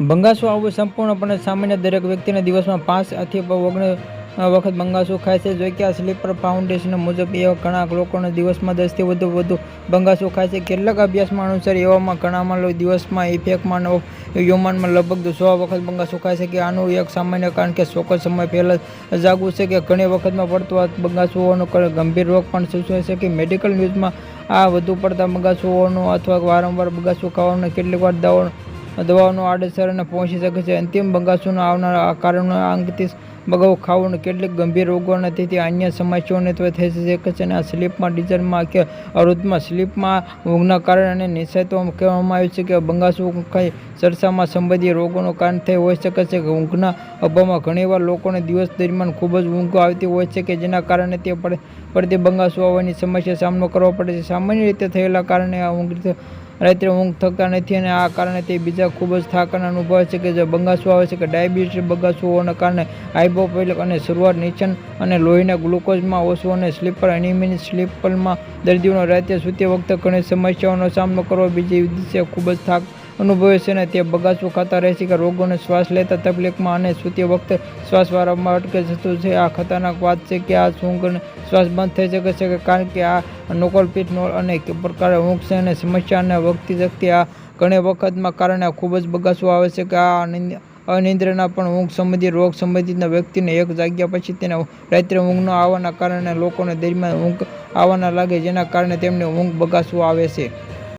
બંગાસુ આવવું સંપૂર્ણપણે સામાન્ય દરેક વ્યક્તિને દિવસમાં પાંચ આથી ઓગણીસ વખત બંગાસું ખાય છે. જો કે આ સ્લીપર ફાઉન્ડેશન મુજબ એવા ઘણા લોકોને દિવસમાં દસથી વધુ વધુ બંગાસું ખાય છે. કેટલાક અભ્યાસમાં અનુસાર એવામાં ઘણામાં લોકો દિવસમાં ઇફેક્ટમાં યુમાનમાં લગભગ સો વખત બંગાસુ ખાય છે કે આનું એક સામાન્ય કારણ કે ચોક્કસ સમય પહેલાં જાગવું છે કે ઘણી વખતમાં પડતું આ બંગાસુઓનો ગંભીર રોગ પણ સૂચવે છે કે મેડિકલ ન્યૂઝમાં આ વધુ પડતા બંગાસુઓનું અથવા વારંવાર બંગાસુ ખાવાનું કેટલીક વાર દવાઓ દવાઓનો આડસર અને પહોંચી શકે છે. અંતિમ બંગાસુનો આવનાર કારણો અંગથી બગાવ ખાવું કેટલીક ગંભીર રોગો અને તેથી અન્ય સમસ્યાઓને તો થઈ શકે છે અને આ સ્લીપમાં ડીઝલમાં કે અવરોધમાં સ્લીપમાં ઊંઘના કારણે અને નિશ્ચિતો કહેવામાં આવ્યું છે કે બંગાસુ કઈ ચર્ચામાં સંબંધી રોગોનું કારણ થઈ હોઈ શકે છે. કે ઊંઘના અભાવમાં ઘણીવાર લોકોને દિવસ દરમિયાન ખૂબ જ ઊંઘ આવતી હોય છે કે જેના કારણે તે પડ, પડતી બંગાસુ આવવાની સમસ્યા સામનો કરવો પડે છે. સામાન્ય રીતે થયેલા કારણે આ ઊંઘ રાત્રે ઊંઘ થતા નથી અને આ કારણે તે બીજા ખૂબ જ થાક અને અનુભવે છે કે જે બંગાસુ આવે છે કે ડાયાબિટીસ બંગાસુ હોવાના કારણે હાઇપોપેલિક અને શરૂઆત નીચન અને લોહીના ગ્લુકોઝમાં ઓછું અને સ્લીપર એનિમિન સ્લીપરમાં દર્દીઓનો રાત્રે સૂતી વખતે ઘણી સમસ્યાઓનો સામનો કરવો બીજી દિવસે ખૂબ જ થાક અનુભવે છે અને તે બગાસું ખાતા રહે છે કે રોગોને શ્વાસ લેતા તકલીફમાં અને સૂતી વખતે શ્વાસ વારંવાર અટકે જતું છે. આ ખતરનાક વાત છે કે આ ઊંઘ શ્વાસ બંધ થઈ શકે છે કે કારણ કે આ નોકોલપીટ અને પ્રકારે ઊંઘ છે અને સમસ્યા અને વખતી શક્તિ આ ઘણી વખતમાં કારણે ખૂબ જ બગાસું આવે છે કે આ અનિંદ- અનિદ્રાના પણ ઊંઘ સંબંધી રોગ સંબંધિત વ્યક્તિને એક જાગ્યા પછી તેને રાત્રે ઊંઘ ન આવવાના કારણે લોકોને દરમિયાન ઊંઘ આવવાના લાગે, જેના કારણે તેમને ઊંઘ બગાસું આવે છે.